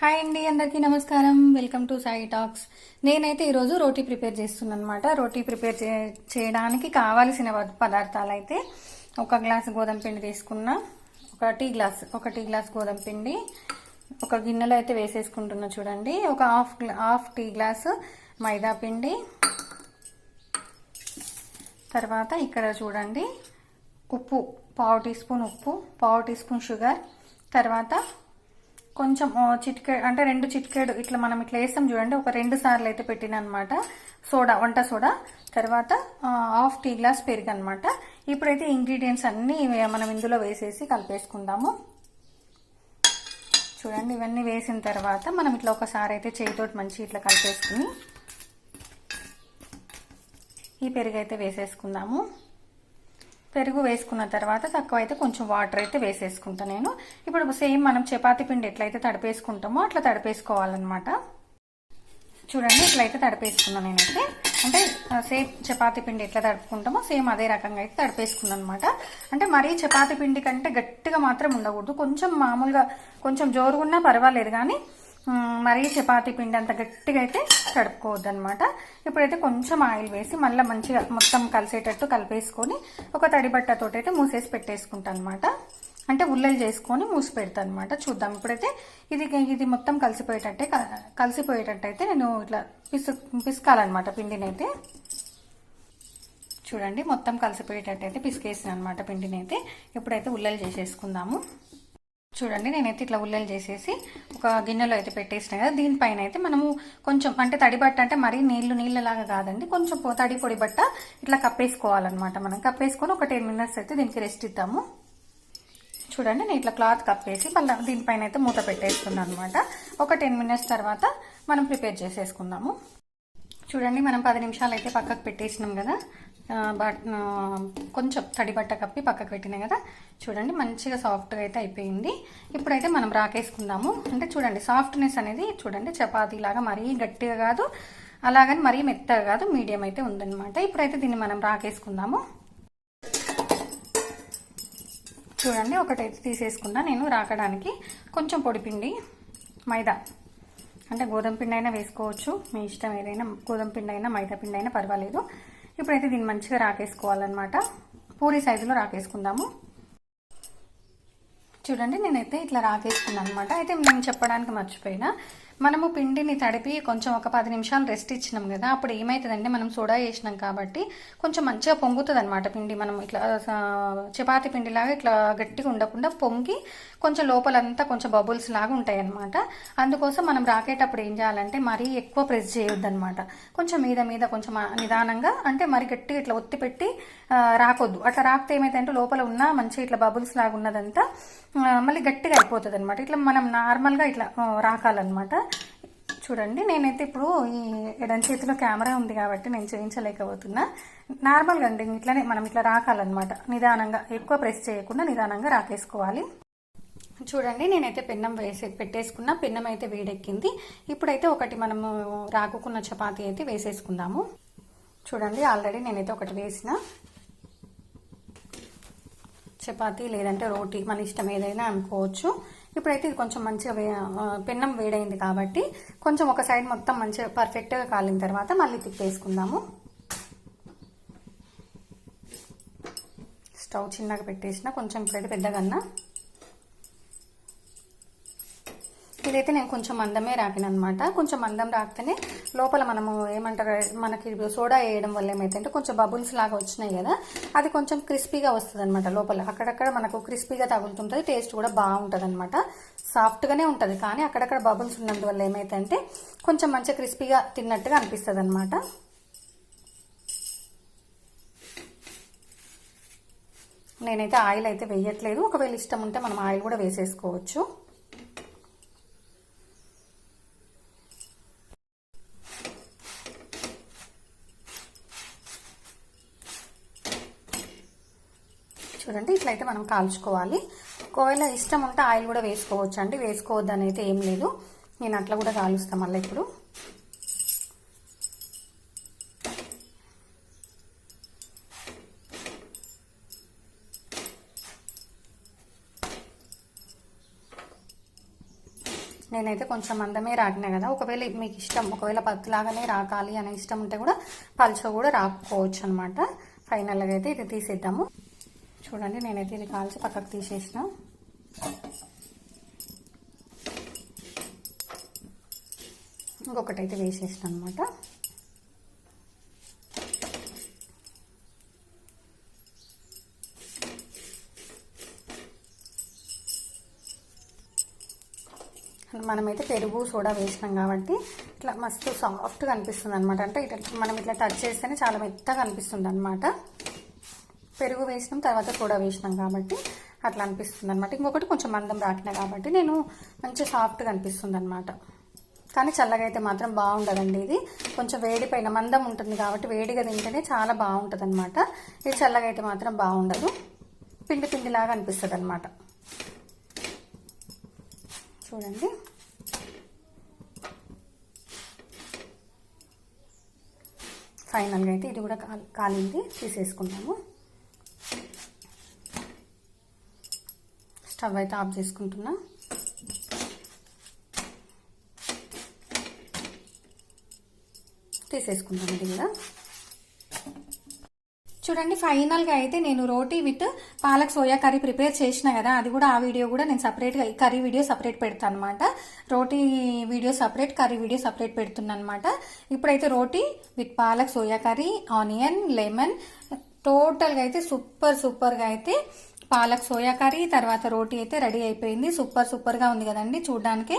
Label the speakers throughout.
Speaker 1: Hi అండి అందరికీ నమస్కారం. Welcome to Sai talks. నేనైతే ఈరోజు రోటీ ప్రిపేర్ చేస్తున్నాను అనమాట రోటీ ప్రిపేర్ చే చేయడానికి కావాల్సిన పదార్థాలు అయితే ఒక గ్లాస్ గోధుమ పిండి తీసుకున్నా. ఒక టీ గ్లాస్ ఒక టీ గ్లాస్ గోధుమ పిండి ఒక గిన్నెలో అయితే వేసేసుకుంటున్నా చూడండి. ఒక హాఫ్ హాఫ్ టీ గ్లాస్ మైదా పిండి. తర్వాత ఇక్కడ చూడండి ఉప్పు పావు టీ స్పూన్ ఉప్పు పావు టీ స్పూన్ షుగర్. తర్వాత కొంచెం చిట్కేడు అంటే రెండు చిట్కేడు ఇట్లా మనం ఇట్లా వేస్తాం చూడండి. ఒక రెండు సార్లు అయితే పెట్టిన అనమాట సోడా వంట సోడా. తర్వాత హాఫ్ టీ గ్లాస్ పెరుగు అనమాట ఇప్పుడైతే ఇంగ్రీడియంట్స్ అన్నీ వే- మనం ఇందులో వేసేసి కలిపేసుకుందాము. చూడండి ఇవన్నీ వేసిన తర్వాత మనం ఇట్లా ఒకసారి అయితే చేతితోటి మంచి ఇట్లా కలిపేసుకుని ఈ పెరుగు అయితే వేసేసుకుందాము. పెరుగు వేసుకున్న తర్వాత తక్కువ అయితే కొంచెం వాటర్ అయితే వేసేసుకుంటా నేను. ఇప్పుడు సేమ్ మనం చపాతి పిండి ఎట్లయితే తడిపేసుకుంటామో అట్లా తడిపేసుకోవాలన్నమాట. చూడండి ఇట్లయితే తడిపేసుకున్నాను నేనైతే. అంటే సేమ్ చపాతి పిండి ఎట్లా తడుపుకుంటామో సేమ్ అదే రకంగా అయితే తడిపేసుకున్నాను అనమాట అంటే మరీ చపాతి పిండి కంటే గట్టిగా మాత్రం ఉండకూడదు. కొంచెం మామూలుగా కొంచెం జోరుగున్నా పర్వాలేదు కానీ మరీ చపాతీ పిండి అంత గట్టిగా అయితే తడుపుకోవద్దు అనమాట ఇప్పుడైతే కొంచెం ఆయిల్ వేసి మళ్ళీ మంచిగా మొత్తం కలిసేటట్టు కలిపేసుకొని ఒక తడి బట్టతోటి అయితే మూసేసి పెట్టేసుకుంటాను అనమాట అంటే ఉల్లలు చేసుకొని మూసి పెడతాను అనమాట చూద్దాం. ఇప్పుడైతే ఇది ఇది మొత్తం కలిసిపోయేటట్టే కలిసిపోయేటట్టయితే నేను ఇట్లా పిసు పిసుకాలన్నమాట పిండినైతే. చూడండి. మొత్తం కలిసిపోయేటట్టయితే పిసికేసిన అనమాట పిండినైతే. ఇప్పుడైతే ఉల్లలు చేసేసుకుందాము. చూడండి నేనైతే ఇట్లా ఉల్లలు చేసేసి ఒక గిన్నెలో అయితే పెట్టేసిన కదా దీనిపైన అయితే మనము కొంచెం అంటే తడి బట్ట అంటే మరీ నీళ్ళు నీళ్ళలాగా కాదండి కొంచెం తడి పొడి బట్ట ఇట్లా కప్పేసుకోవాలన్నమాట మనం. కప్పేసుకొని ఒక టెన్ మినిట్స్ అయితే దీనికి రెస్ట్ ఇద్దాము. చూడండి నేను ఇట్లా క్లాత్ కప్పేసి మళ్ళీ దీనిపైన అయితే మూత పెట్టేసుకున్నాను అనమాట ఒక టెన్ మినిట్స్ తర్వాత మనం ప్రిపేర్ చేసేసుకుందాము. చూడండి మనం పది నిమిషాలు అయితే పక్కకు పెట్టేసినాం కదా బట్ కొంచెం తడి బట్ట కప్పి పక్కకు పెట్టినాయి కదా. చూడండి మంచిగా సాఫ్ట్గా అయితే అయిపోయింది. ఇప్పుడైతే మనం రాకేసుకుందాము. అంటే చూడండి సాఫ్ట్నెస్ అనేది చూడండి చపాతీ లాగా మరీ గట్టిగా కాదు అలాగని మరీ మెత్తగా కాదు మీడియం అయితే ఉందన్నమాట. ఇప్పుడైతే దీన్ని మనం రాకేసుకుందాము. చూడండి ఒకటైతే తీసేసుకున్నా నేను రాకడానికి. కొంచెం పొడిపిండి మైదా. అంటే గోధుమ పిండి అయినా వేసుకోవచ్చు. మీ ఇష్టం ఏదైనా గోధుమ పిండి అయినా మైదా పిండి అయినా పర్వాలేదు. ఇప్పుడైతే దీన్ని మంచిగా రాకేసుకోవాలన్నమాట. పూరి సైజులో రాకేసుకుందాము. చూడండి నేనైతే ఇట్లా రాకేసుకున్నాను అనమాట అయితే నేను చెప్పడానికి మర్చిపోయినా. మనము పిండిని తడిపి కొంచెం ఒక పది నిమిషాలు రెస్ట్ ఇచ్చినాం కదా అప్పుడు ఏమవుతుందంటే మనం సోడా వేసినాం కాబట్టి కొంచెం మంచిగా పొంగుతుంది అనమాట పిండి. మనం ఇట్లా చపాతి పిండిలాగా ఇట్లా గట్టిగా ఉండకుండా పొంగి కొంచెం లోపలంతా కొంచెం బబుల్స్ లాగా ఉంటాయి అనమాట అందుకోసం మనం రాకేటప్పుడు ఏం చేయాలంటే మరీ ఎక్కువ ప్రెస్ చేయొద్దు అనమాట కొంచెం మీద మీద కొంచెం నిదానంగా అంటే మరి గట్టిగా ఇట్లా ఒత్తి పెట్టి రాకొద్దు. అట్లా రాకపోతే ఏమైతుందంటే లోపల ఉన్న మంచి ఇట్లా బబుల్స్ లాగా ఉన్నదంతా మళ్ళీ గట్టిగా అయిపోతుంది అనమాట ఇట్లా మనం నార్మల్గా ఇట్లా రాకాలన్నమాట. చూడండి. నేనైతే ఇప్పుడు ఈ ఎడం చేతిలో కెమెరా ఉంది కాబట్టి నేను చేయించలేకపోతున్నా. నార్మల్గా అండి. ఇట్లానే మనం ఇట్లా రాకాలన్నమాట. నిదానంగా ఎక్కువ ప్రెస్ చేయకుండా నిదానంగా రాకేసుకోవాలి. చూడండి. నేనైతే పెన్నం వేసే పెట్టేసుకున్నా. పెన్నం అయితే వేడెక్కింది. ఇప్పుడైతే ఒకటి మనము రాకుకున్న చపాతీ అయితే వేసేసుకుందాము. చూడండి. ఆల్రెడీ నేనైతే ఒకటి వేసిన. చపాతీ లేదంటే రోటీ మన ఇష్టం ఏదైనా అనుకోవచ్చు. ఇప్పుడైతే ఇది కొంచెం మంచిగా వే పెన్నం వేడైంది కాబట్టి కొంచెం ఒక సైడ్ మొత్తం మంచిగా పర్ఫెక్ట్గా కాలిన తర్వాత మళ్ళీ తిప్పేసుకుందాము. స్టవ్ చిన్నగా పెట్టేసిన కొంచెం ఇప్పుడైతే పెద్దగన్నా ఇదైతే నేను కొంచెం మందమే రాకిన అనమాట కొంచెం మందం రాకితేనే లోపల మనము ఏమంటారు మనకి సోడా వేయడం వల్ల ఏమైతే కొంచెం బబుల్స్ లాగా వచ్చినాయి కదా అది కొంచెం క్రిస్పీగా వస్తుంది అనమాట లోపల. అక్కడక్కడ మనకు క్రిస్పీగా తగులుతుంటుంది టేస్ట్ కూడా బాగుంటుంది అనమాట సాఫ్ట్గానే ఉంటుంది కానీ అక్కడక్కడ బబుల్స్ ఉన్నందువల్ల ఏమైతే కొంచెం మంచిగా క్రిస్పీగా తిన్నట్టుగా అనిపిస్తుంది అనమాట నేనైతే ఆయిల్ అయితే వేయట్లేదు. ఒకవేళ ఇష్టం ఉంటే మనం ఆయిల్ కూడా వేసేసుకోవచ్చు. చూడండి ఇట్లయితే మనం కాల్చుకోవాలి. ఒకవేళ ఇష్టం ఉంటే ఆయిల్ కూడా వేసుకోవచ్చు అండి వేసుకోవద్దు అని అయితే ఏం లేదు. నేను అట్లా కూడా కాలుస్తాను మళ్ళీ ఇప్పుడు. నేనైతే కొంచెం అందమే రాకినా కదా. ఒకవేళ మీకు ఇష్టం ఒకవేళ పత్తులాగానే రాకాలి అనే ఇష్టం ఉంటే కూడా పలుచో కూడా రాకపోవచ్చు అనమాట ఫైనల్గా అయితే ఇది తీసేద్దాము. చూడండి నేనైతే ఇది కాల్చి పక్కకు తీసేసిన. ఇంకొకటి అయితే వేసేసిన అనమాట మనమైతే పెరుగు సోడా వేసినాం కాబట్టి ఇట్లా మస్తు సాఫ్ట్గా అనిపిస్తుంది అనమాట అంటే ఇట్లా మనం ఇట్లా టచ్ చేస్తేనే చాలా మెత్తగా అనిపిస్తుంది అనమాట పెరుగు వేసినాం తర్వాత కూడా వేసినాం కాబట్టి అట్లా అనిపిస్తుంది అనమాట ఇంకొకటి కొంచెం మందం రాకిన కాబట్టి నేను మంచి సాఫ్ట్గా అనిపిస్తుంది అనమాట కానీ చల్లగా అయితే మాత్రం బాగుండదండి ఇది. కొంచెం వేడి పైన మందం ఉంటుంది కాబట్టి వేడిగా తింటేనే చాలా బాగుంటుంది అనమాట ఇది చల్లగా అయితే మాత్రం బాగుండదు. పిండి పిండిలాగా అనిపిస్తుంది అనమాట చూడండి. ఫైనల్గా అయితే ఇది కూడా కాలి కాలింది తీసేసుకుంటాము. స్టవ్ అయితే ఆఫ్ చేసుకుంటున్నా. తీసేసుకుంటాం ఇది కూడా. చూడండి ఫైనల్గా అయితే నేను roti with palak soya curry prepare చేసిన కదా అది కూడా ఆ వీడియో కూడా నేను సపరేట్గా కర్రీ వీడియో సపరేట్ పెడతాను అనమాట roti video separate curry video separate పెడుతున్నాను అనమాట ఇప్పుడైతే roti with palak soya curry onion lemon టోటల్గా అయితే సూపర్ సూపర్గా అయితే పాలక్ సోయా కర్రీ తర్వాత రోటీ అయితే రెడీ అయిపోయింది. సూపర్ సూపర్గా ఉంది కదండి చూడడానికి.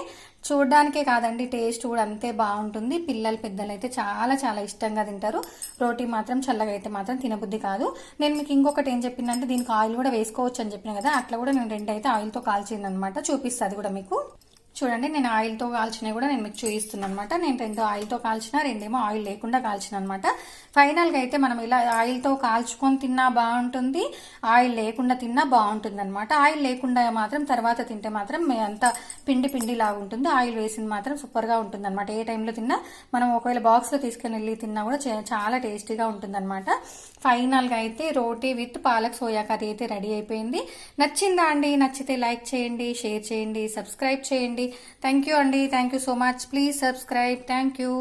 Speaker 1: చూడడానికే కాదండి టేస్ట్ కూడా అంతే బాగుంటుంది. పిల్లలు పెద్దలు అయితే చాలా చాలా ఇష్టంగా తింటారు. రోటీ మాత్రం చల్లగా అయితే మాత్రం తినబుద్ధి కాదు. నేను మీకు ఇంకొకటి ఏం చెప్పిందంటే దీనికి ఆయిల్ కూడా వేసుకోవచ్చు అని చెప్పిన కదా అట్లా కూడా నేను రెండు అయితే ఆయిల్తో కాల్చింది అనమాట చూపిస్తుంది కూడా మీకు. చూడండి నేను ఆయిల్తో కాల్చినవి కూడా నేను మీకు చూపిస్తున్నాను అనమాట నేను రెండు ఆయిల్తో కాల్చిన రెండేమో ఆయిల్ లేకుండా కాల్చిన అనమాట ఫైనల్గా అయితే మనం ఇలా ఆయిల్తో కాల్చుకొని తిన్నా బాగుంటుంది ఆయిల్ లేకుండా తిన్నా బాగుంటుంది అనమాట ఆయిల్ లేకుండా మాత్రం తర్వాత తింటే మాత్రం అంత పిండి పిండి లాగా ఉంటుంది. ఆయిల్ వేసింది మాత్రం సూపర్గా ఉంటుంది అనమాట ఏ టైంలో తిన్నా మనం ఒకవేళ బాక్స్లో తీసుకొని వెళ్ళి తిన్నా కూడా చాలా టేస్టీగా ఉంటుంది అనమాట ఫైనల్గా అయితే roti with palak soya curry అయితే రెడీ అయిపోయింది. నచ్చిందా అండి? నచ్చితే లైక్ చేయండి షేర్ చేయండి సబ్స్క్రైబ్ చేయండి. థ్యాంక్ యూ అండి thank you so much please subscribe thank you